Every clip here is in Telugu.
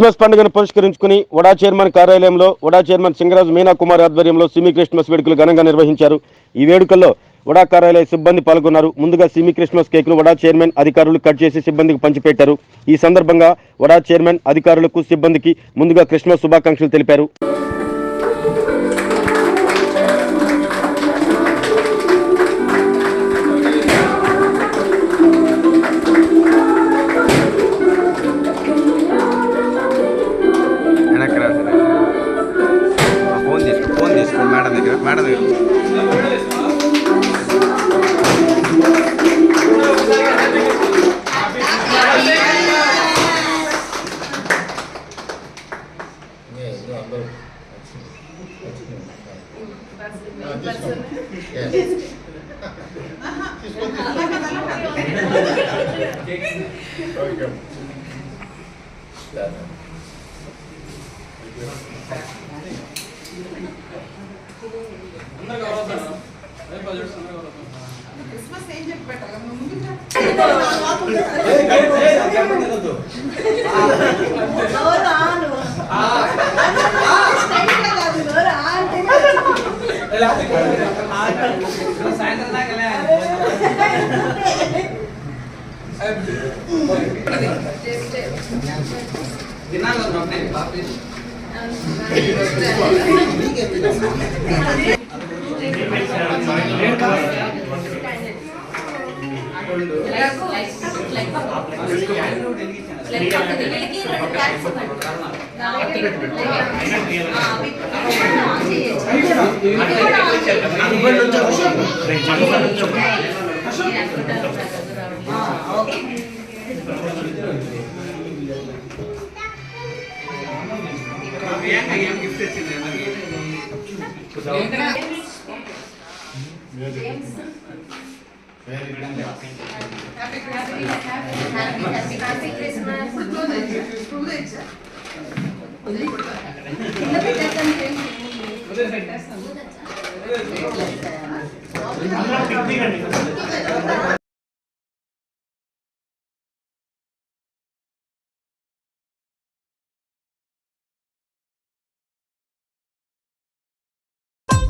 క్రిస్మస్ పండుగను పురస్కరించుకుని వడా చైర్మన్ కార్యాలయంలో వడా చైర్మన్ సింగరాజు మీనా కుమార్ ఆధ్వర్యంలో సిమి క్రిస్మస్ వేడుకలు ఘనంగా నిర్వహించారు. ఈ వేడుకల్లో వడా కార్యాలయ సిబ్బంది పాల్గొన్నారు. ముందుగా సిమి క్రిస్మస్ కేక్ను వడా చైర్మన్ అధికారులు కట్ చేసి సిబ్బందికి పంచిపెట్టారు. ఈ సందర్భంగా వడా చైర్మన్ అధికారులకు సిబ్బందికి ముందుగా క్రిస్మస్ శుభాకాంక్షలు తెలిపారు. நினைக்கிறேன் மேடம் Thank you. క్రిస్మస్ ఏం చెప్పి పెట్టాలి ముందు Ashok Ashok okay నోరు ఆను స్టైల్గా కాదు, నోరు ఆ అంటేనే స్కూల్ తెచ్చా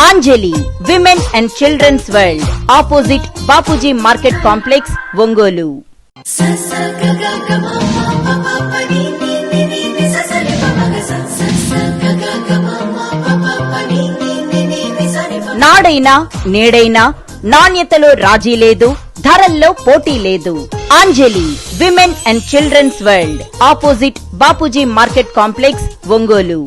Anjali women and childrens world opposite Bapuji market complex Ongole నాడైనా నేడైనా నాణ్యతలో రాజీ లేదు ధరల్లో పోటీ లేదు. Anjali women and childrens world opposite Bapuji market complex Ongole